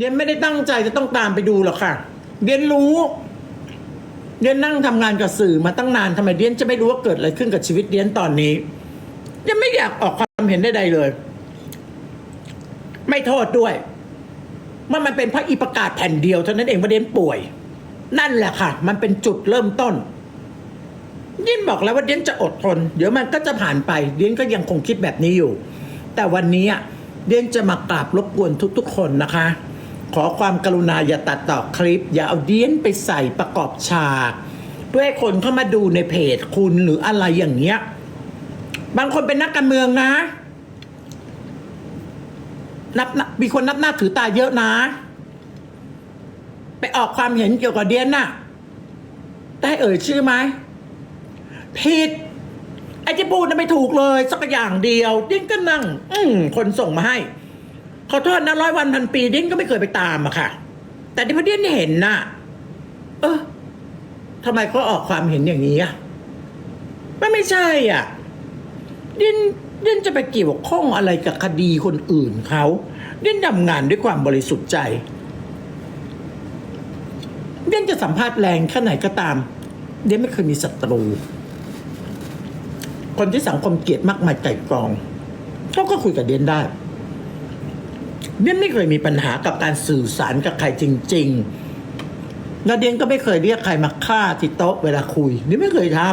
เดียนไม่ได้ตั้งใจจะต้องตามไปดูหรอกค่ะเดียนรู้เดียนนั่งทำงานกับสื่อมาตั้งนานทำไมเดียนจะไม่รู้ว่าเกิดอะไรขึ้นกับชีวิตเดียนตอนนี้เดียนไม่อยากออกความเห็นใดๆเลย ไม่โทษด้วยมันมันเป็นเพราะอีประกาศแผ่นเดียวเท่านั้นเองว่าเดียนป่วย นั่นแหละค่ะ มันเป็นจุดเริ่มต้น ยิ่นบอกแล้วว่าเดียนจะอดทน เดี๋ยวมันก็จะผ่านไป เดียนก็ยังคงคิดแบบนี้อยู่ แต่วันนี้อะเดียนจะมากราบรบกวนทุก ๆ คนนะคะ ขอความกรุณาอย่าตัดต่อคลิป อย่าเอาเดียนไปใส่ประกอบฉาก เพื่อให้คนเข้ามาดูในเพจคุณหรืออะไรอย่างเงี้ย บางคนเป็นนักการเมืองนะ นับมีคนนับหน้าถือตาเยอะนะ ไปออกความเห็นเกี่ยวกับเดียนน่ะ ได้เอ่ยชื่อไหมผิดไอ้ที่พูดน่ะไม่ถูกเลย สักอย่างเดียวดิ้นก็นั่ง อืคนส่งมาให้ ขอโทษนะร้อยวันพันปีดิ้นก็ไม่เคยไปตามอะค่ะ แต่ที่พอดิ้นเห็นน่ะ เออทำไมเขาออกความเห็นอย่างนี้อะมันไม่ใช่อะ ดิ้นดิ้นจะไปเกี่ยวข้องอะไรกับคดีคนอื่นเขาดิ้นทำงานด้วยความบริสุทธิ์ใจเดียนจะสัมภาษณ์แรงแค่ไหนก็ตามเดียนไม่เคยมีศัตรู คนที่สังคมเกลียดมากมายไก่กองเขาก็คุยกับเดนได้ เดียนไม่เคยมีปัญหากับการสื่อสารกับใครจริง ๆ แล้วเดียนก็ไม่เคยเรียกใครมาฆ่าที่โต๊ะเวลาคุยเดียนไม่เคยทำ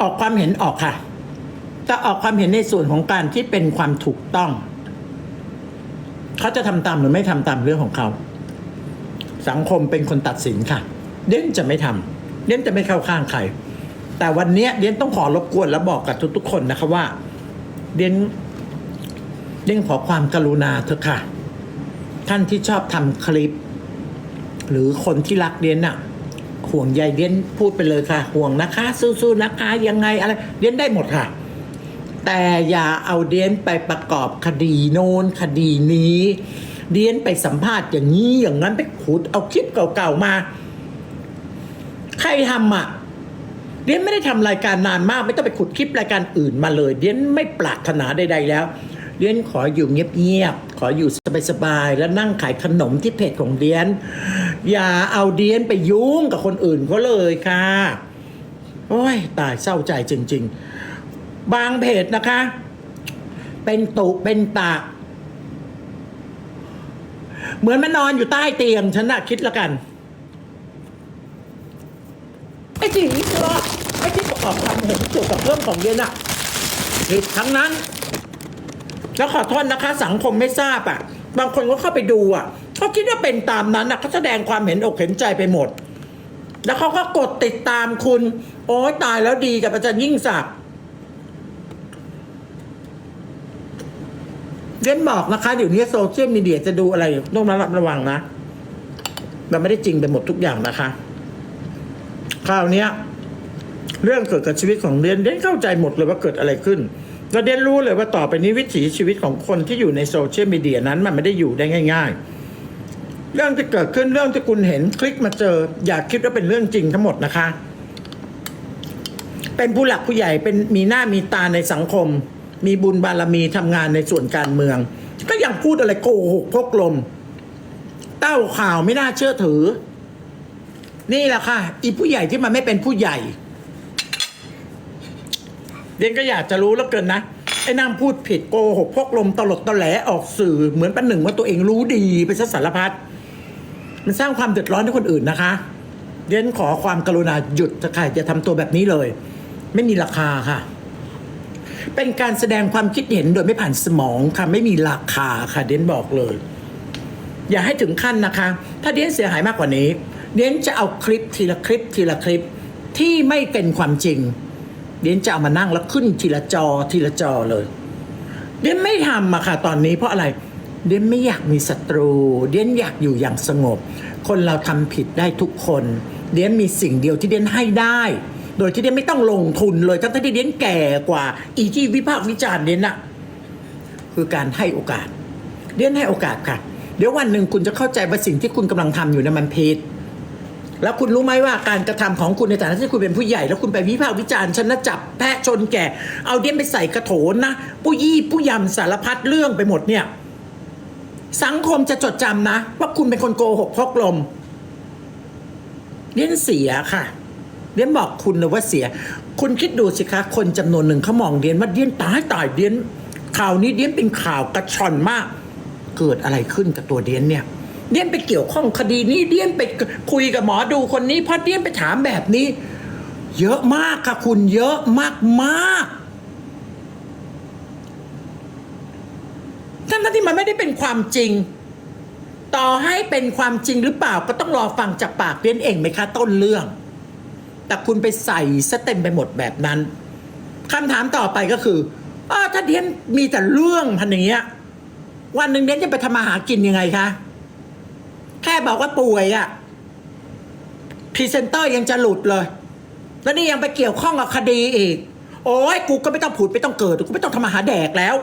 ออกความเห็นออกค่ะแต่ออกความเห็นในส่วนของการที่เป็นความถูกต้อง เขาจะทำตามหรือไม่ทำตามเรื่องของเขา สังคมเป็นคนตัดสินค่ะ เด่นจะไม่ทำเด่นจะไม่เข้าข้างใครแต่วันนี้เด่นต้องขอรบกวนและบอกกับทุกๆคนนะคะว่า เด่น เด่นขอความกรุณาเถอะค่ะ ท่านที่ชอบทำคลิป หรือคนที่รักเด่นน่ะห่วงใยเด่นพูดไปเลยค่ะ ห่วงนะคะสู้ๆนะคะยังไงอะไรเด่นได้หมดค่ะ แต่อย่าเอาเดียนไปประกอบคดีโน้นคดีนี้เดียนไปสัมภาษณ์อย่างนี้อย่างนั้นไปขุดเอาคลิปเก่าๆมา ใครทำอะเดียนไม่ได้ทำรายการนานมาก ไม่ต้องไปขุดคลิปรายการอื่นมาเลย เดียนไม่ปรารถนาใดๆแล้ว เดียนขออยู่เงียบๆ ขออยู่สบายๆ แล้วนั่งขายขนมที่เพจของเดียน อย่าเอาเดียนไปยุ่งกับคนอื่นเขาเลยค่ะ โอ้ย ตายเศร้าใจจริง ๆ บางเพจนะคะ เป็นตุเป็นตะ เหมือนมันนอนอยู่ใต้เตียง ฉันน่ะคิดละกันไอ้สิ่งนี้ก็ไอ้ที่ประกอบความเห็นเกี่ยวกับเรื่องของเย็นอะผิดทั้งนั้น แล้วขอโทษนะคะ สังคมไม่ทราบอะบางคนก็เข้าไปดูอะเขาคิดว่าเป็นตามนั้นอะเขาแสดงความเห็นอกเห็นใจไปหมด แล้วเขาก็กดติดตามคุณ โอ้ยตายแล้วดีกับอาจารย์ยิ่งศักดิ์เล่นบอกนะคะเดี๋ยวนี้โซเชียลมีเดียจะดูอะไรต้องระมัดระวังนะมันไม่ได้จริงไปหมดทุกอย่างนะคะคราวนี้เรื่องเกิดกับชีวิตของเดนเดนเข้าใจหมดเลยว่าเกิดอะไรขึ้น แล้วเดนรู้เลยว่าต่อไปนี้วิถีชีวิตของคนที่อยู่ในโซเชียลมีเดียนั้นมันไม่ได้อยู่ได้ง่าย ๆ เรื่องที่เกิดขึ้นเรื่องที่คุณเห็นคลิกมาเจอ อย่าคิดว่าเป็นเรื่องจริงทั้งหมดนะคะ เป็นผู้หลักผู้ใหญ่เป็นมีหน้ามีตาในสังคม มีบุญบารมีทำงานในส่วนการเมือง ก็ยังพูดอะไรโกหกพกลม เต้าข่าวไม่น่าเชื่อถือ นี่แหละค่ะอีผู้ใหญ่ที่มันไม่เป็นผู้ใหญ่ เดนก็อยากจะรู้แล้วเกินนะ ไอ้นางพูดผิดโกหกพกลมตลดตะแหลออกสื่อเหมือนประหนึ่งว่าตัวเองรู้ดีไปซะสารพัดมันสร้างความเดือดร้อนให้คนอื่นนะคะเดนขอความกรุณาหยุดเถอะค่ะจะทำตัวแบบนี้เลย ไม่มีราคาค่ะ เป็นการแสดงความคิดเห็นโดยไม่ผ่านสมองค่ะไม่มีราคาค่ะเดนบอกเลย อย่าให้ถึงขั้นนะคะ ถ้าเดนเสียหายมากกว่านี้ เดนจะเอาคลิปทีละคลิปทีละคลิปที่ไม่เป็นความจริง เดียนจะเอามานั่งแล้วขึ้นทีละจอทีละจอเลย เดียนไม่ทำอะค่ะตอนนี้เพราะอะไร เดียนไม่อยากมีศัตรู เดียนอยากอยู่อย่างสงบ คนเราทำผิดได้ทุกคน เดียนมีสิ่งเดียวที่เดียนให้ได้ โดยที่เดียนไม่ต้องลงทุนเลยทั้งที่เดียนแก่กว่า อีที่วิพากษ์วิจารณ์เดนอะคือการให้โอกาส เดียนให้โอกาสค่ะ เดี๋ยววันหนึ่งคุณจะเข้าใจว่าสิ่งที่คุณกำลังทำอยู่นั้นมันผิด แล้วคุณรู้ไหมว่าการกระทำของคุณในฐานะที่คุณเป็นผู้ใหญ่ แล้วคุณไปวิพากษ์วิจารณ์ฉันนะจับแพะชนแก่ เอาเดียนไปใส่กระโถนนะผู้ยี่ผู้ยำสารพัดเรื่องไปหมดเนี่ย สังคมจะจดจำนะ ว่าคุณเป็นคนโกหกพกลมเรียนเสียค่ะเรียนบอกคุณเลยว่าเสีย คุณคิดดูสิคะ คนจำนวนหนึ่งเขามองเรียนว่าเรียนตายตายเรียนข่าวนี้เรียนเป็นข่าวกระชอนมาก เกิดอะไรขึ้นกับตัวเดียนเนี่ย เดียนไปเกี่ยวข้องคดีนี้เดียนไปคุยกับหมอดูคนนี้เพราะเดียนไปถามแบบนี้ เยอะมากค่ะคุณเยอะมากมากทั้งๆที่มันไม่ได้เป็นความจริง ต่อให้เป็นความจริงหรือเปล่าก็ต้องรอฟังจากปากเดียนเองไหมคะต้นเรื่อง แต่คุณไปใส่ซะเต็มไปหมดแบบนั้นคำถามต่อไปก็คืออ้าถ้าเดียนมีแต่เรื่องพันอย่างเงี้ยวันหนึ่งเดียนจะไปทำมาหากินยังไงคะ แค่บอกว่าป่วยอะพรีเซนเตอร์ยังจะหลุดเลย แล้วนี่ยังไปเกี่ยวข้องกับคดีอีก โอ้ยกูก็ไม่ต้องผุดไม่ต้องเกิดกูไม่ต้องทำมาหาแดกแล้ว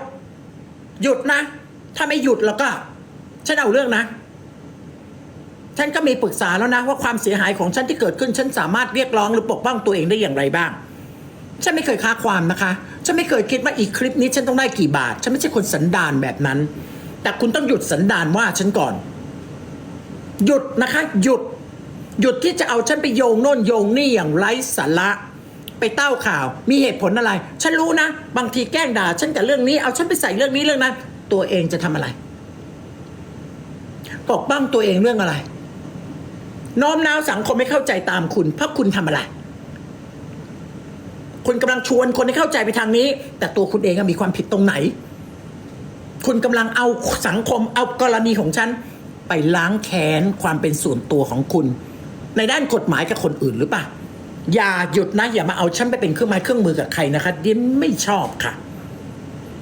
หยุดนะ ถ้าไม่หยุดแล้วก็ฉันเอาเรื่องนะ ฉันก็มีปรึกษาแล้วนะ ว่าความเสียหายของฉันที่เกิดขึ้น ฉันสามารถเรียกร้องหรือปกป้องตัวเองได้อย่างไรบ้าง ฉันไม่เคยค้าความนะคะ ฉันไม่เคยคิดว่าอีกคลิปนี้ฉันต้องได้กี่บาท ฉันไม่ใช่คนสันดานแบบนั้น แต่คุณต้องหยุดสันดานว่าฉันก่อน หยุดนะคะ หยุด หยุดที่จะเอาฉันไปโยงโน่นโยงนี่อย่างไร้สาระ ไปเต้าข่าว มีเหตุผลอะไร ฉันรู้นะ บางทีแกล้งด่า ฉันกับเรื่องนี้ เอาฉันไปใส่เรื่องนี้เรื่องนั้น ตัวเองจะทำอะไรปกป้องตัวเองเรื่องอะไร น้อมน้าวสังคมไม่เข้าใจตามคุณ เพราะคุณทำอะไรคุณกำลังชวนคนให้เข้าใจไปทางนี้ แต่ตัวคุณเองมีความผิดตรงไหน คุณกำลังเอาสังคมเอากรณีของฉัน ไปล้างแค้นความเป็นส่วนตัวของคุณ ในด้านกฎหมายกับคนอื่นหรือเปล่าอย่าหยุดนะ อย่ามาเอาฉันไปเป็นเครื่องไม้เครื่องมือกับใครนะคะเดนไม่ชอบค่ะ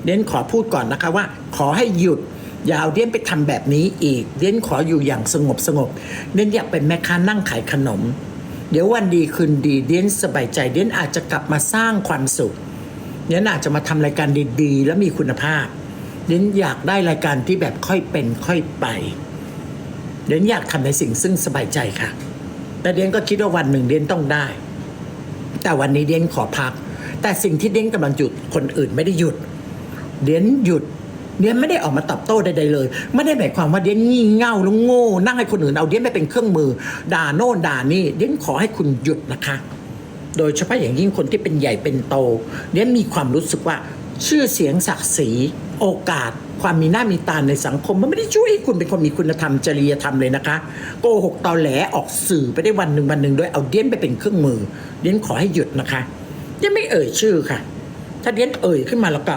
เดนขอพูดก่อนนะคะว่า ขอให้หยุดอย่าเอาเดียนไปทำแบบนี้อีก เดียนขออยู่อย่างสงบสงบ เดียนอยากเป็นแม่ค้านั่งขายขนม เดี๋ยววันดีคืนดี เดียนสบายใจ เดียนอาจจะกลับมาสร้างความสุข เดียนอาจจะมาทำรายการดีๆ และมีคุณภาพ เดียนอยากได้รายการที่แบบค่อยเป็นค่อยไป เดียนอยากทำในสิ่งซึ่งสบายใจค่ะ แต่เดียนก็คิดว่าวันหนึ่งเดียนต้องได้ แต่วันนี้เดียนขอพัก แต่สิ่งที่เดียนกำลังหยุดคนอื่นไม่ได้หยุด เดียนหยุดเดียนไม่ได้ออกมาตอบโต้ใดๆเลย ไม่ได้หมายความว่าเดียนงี่เง่าแล้วโง่ นั่งให้คนอื่นเอาเดียนไปเป็นเครื่องมือ ด่าโน่นด่านี่เดียนขอให้คุณหยุดนะคะ โดยเฉพาะอย่างยิ่งคนที่เป็นใหญ่เป็นโต เดียนมีความรู้สึกว่า ชื่อเสียงศักดิ์ศรีโอกาส ความมีหน้ามีตาในสังคม มันไม่ได้ช่วยให้คุณเป็นคนมีคุณธรรมจริยธรรมเลยนะคะ โกหกตอแหลออกสื่อไปได้วันหนึ่งวันหนึ่งโดยเอาเดียนไปเป็นเครื่องมือ เดียนขอให้หยุดนะคะเดียนไม่เอ่ยชื่อค่ะ ถ้าเดียนเอ่ยขึ้นมาแล้วก็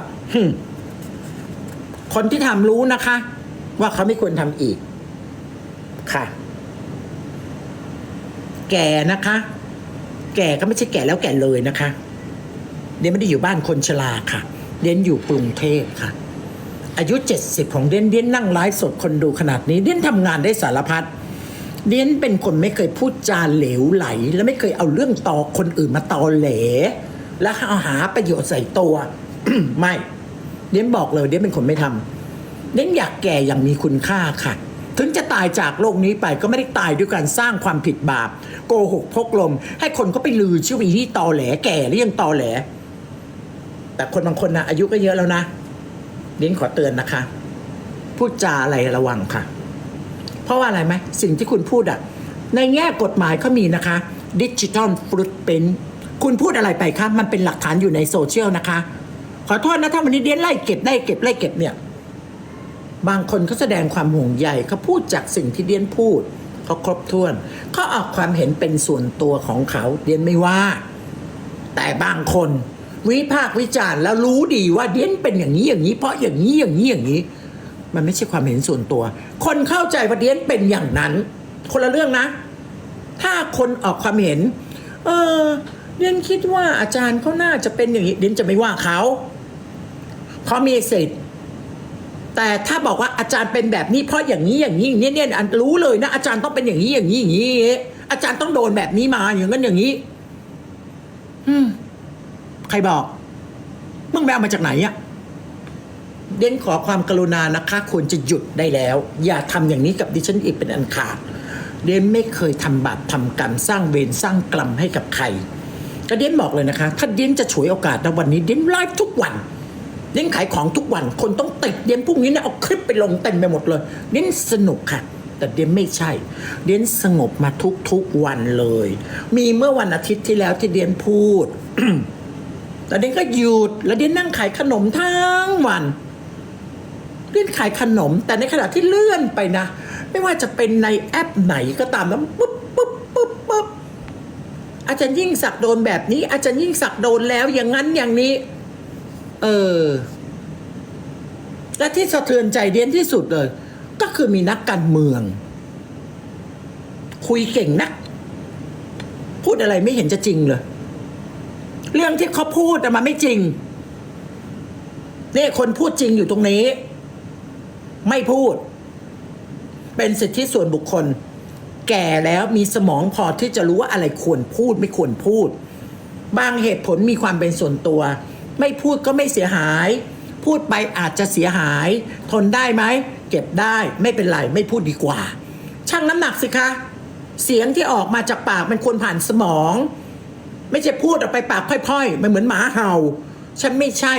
คนที่ทำรู้นะคะ ว่าเขาไม่ควรทำอีก ค่ะ แก่นะคะ แก่ก็ไม่ใช่แก่แล้วแก่เลยนะคะเดียนไม่ได้อยู่บ้านคนชราค่ะเดียนอยู่กรุงเทพค่ะ อายุเจ็ดสิบของเดียนเดียนนั่งไลฟ์สดคนดูขนาดนี้เดียนทำงานได้สารพัดเดียนเป็นคนไม่เคยพูดจาเหลวไหล และไม่เคยเอาเรื่องตอคนอื่นมาตอแหล และเอาหาประโยชน์ใส่ตัว ไม่เดียนบอกเลยเดียนเป็นคนไม่ทำเดียนอยากแก่อย่างมีคุณค่าค่ะ ถึงจะตายจากโลกนี้ไปก็ไม่ได้ตายด้วยการสร้างความผิดบาป โกหกพกลม ให้คนก็ไปลือชื่อวีที่ตอแหลแก่หรือยังตอแหล แต่คนบางคนนะอายุก็เยอะแล้วนะ เดียนขอเตือนนะคะ พูดจาอะไรระวังค่ะ เพราะว่าอะไรไหมสิ่งที่คุณพูดอะในแง่กฎหมายเขามีนะคะดิจิทัลฟ o ุตเป็นคุณพูดอะไรไปคะมันเป็นหลักฐานอยู่ในโซเชียลนะคะ ขอโทษนะถ้าวันนี้เดียนไล่เก็บได้เก็บไล่เก็บเนี่ย บางคนเขาแสดงความห่วงใยเขาพูดจากสิ่งที่เดียนพูดเขาครบถ้วนเขาออกความเห็นเป็นส่วนตัวของเขาเดียนไม่ว่า แต่บางคน วิพากษ์วิจารณ์แล้วรู้ดีว่าเดียนเป็นอย่างนี้อย่างนี้ เพราะอย่างนี้อย่างนี้อย่างนี้ มันไม่ใช่ความเห็นส่วนตัว คนเข้าใจว่าเดียนเป็นอย่างนั้น คนละเรื่องนะ ถ้าคนออกความเห็น เออเดียนคิดว่าอาจารย์เขาน่าจะเป็นอย่างนี้เดียนจะไม่ว่าเขาเขามีสิทธิ์แต่ถ้าบอกว่าอาจารย์เป็นแบบนี้เพราะอย่างนี้อย่างนี้อย่างนี้เนี่ยรู้เลยนะ อาจารย์ต้องเป็นอย่างนี้อย่างนี้อย่างนี้อาจารย์ต้องโดนแบบนี้มาอย่างนั้นอย่างนี้ อืม ใครบอกมึงไปเอามาจากไหนอะเด่นขอความกรุณานะคะควรจะหยุดได้แล้ว อย่าทำอย่างนี้กับดิฉันอีกเป็นอันขาดเด่นไม่เคยทำบาปทำกรรมสร้างเวรสร้างกรรมให้กับใครก็เด่นบอกเลยนะคะ ถ้าเด่นจะฉวยโอกาสในวันนี้เด่นไลฟ์ทุกวันเน้นขายของทุกวัน คนต้องติดเดียนพรุ่งนี้เนี่ยเอาคลิปไปลงเต็มไปหมดเลยเน้นสนุกค่ะ แต่เดียนไม่ใช่ เดียนสงบมาทุกๆวันเลย มีเมื่อวันอาทิตย์ที่แล้วที่เดียนพูด แต่เดียนก็หยุดแล้วเดียนนั่งขายขนมทั้งวันเลื่อนขายขนม แต่ในขณะที่เลื่อนไปนะ ไม่ว่าจะเป็นในแอปไหนก็ตามแล้วปุ๊บปุ๊บปุ๊บปุ๊บอาจารย์ยิ่งศักดิ์โดนแบบนี้ อาจารย์ยิ่งศักดิ์โดนแล้วอย่างนั้นอย่างนี้ เออ และที่สะเทือนใจเดียนที่สุดเลย ก็คือมีนักการเมือง คุยเก่งนัก พูดอะไรไม่เห็นจะจริงเลย เรื่องที่เขาพูดอะมันไม่จริงนี่คนพูดจริงอยู่ตรงนี้ ไม่พูด เป็นสิทธิส่วนบุคคล แก่แล้วมีสมองพอที่จะรู้ว่าอะไรควรพูดไม่ควรพูด บางเหตุผลมีความเป็นส่วนตัว ไม่พูดก็ไม่เสียหาย พูดไปอาจจะเสียหาย ทนได้ไหมเก็บได้ไม่เป็นไรไม่พูดดีกว่าชั่งน้ำหนักสิคะ เสียงที่ออกมาจากปากมันควรผ่านสมอง ไม่ใช่พูดออกไปปากพ่อยๆ มันเหมือนหมาเห่า ฉันไม่ใช่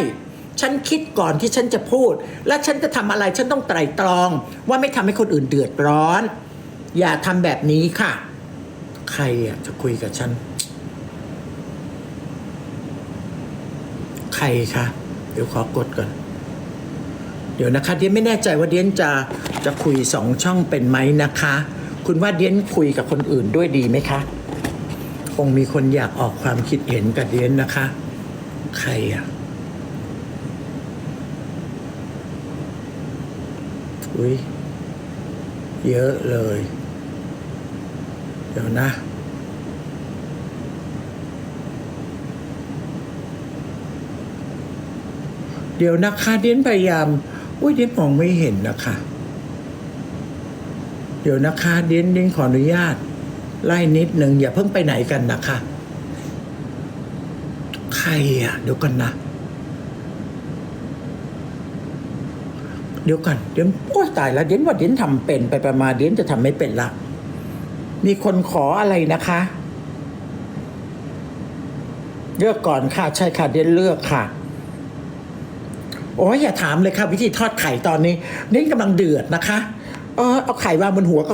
ฉันคิดก่อนที่ฉันจะพูด และฉันจะทำอะไรฉันต้องไตร่ตรอง ว่าไม่ทำให้คนอื่นเดือดร้อน อย่าทำแบบนี้ค่ะ ใครอะจะคุยกับฉัน ใครคะเดี๋ยวขอกดก่อน เดี๋ยวนะคะ เดียนไม่แน่ใจว่าเดียนจะจะคุยสองช่องเป็นไหมนะคะ คุณว่าเดียนคุยกับคนอื่นด้วยดีไหมคะ คงมีคนอยากออกความคิดเห็นกับเดียนนะคะ ใครอะอุ้ยเยอะเลย เดี๋ยวนะ เดี๋ยวนะคะเดียนพยายาม อุ้ยเดียนมองไม่เห็นนะคะ เดี๋ยวนะคะเดียนเดียนขออนุญาต ไล่นิดหนึ่งอย่าเพิ่งไปไหนกันนะคะ ใครอะ เดี๋ยวก่อนนะ เดี๋ยวก่อนเดี๋ยวโอ้ยตายแล้วเดี๋ยวว่าเดี๋ยวทำเป็นไปประมาณเดี๋ยวจะทำไม่เป็นละ มีคนขออะไรนะคะเลือกก่อนค่ะ ใช่ค่ะเดี๋ยวเลือกค่ะ โอ้ยอย่าถามเลยค่ะ วิธีทอดไข่ตอนนี้เน้นกำลังเดือดนะคะ เออเอาไข่วางบนหัวก็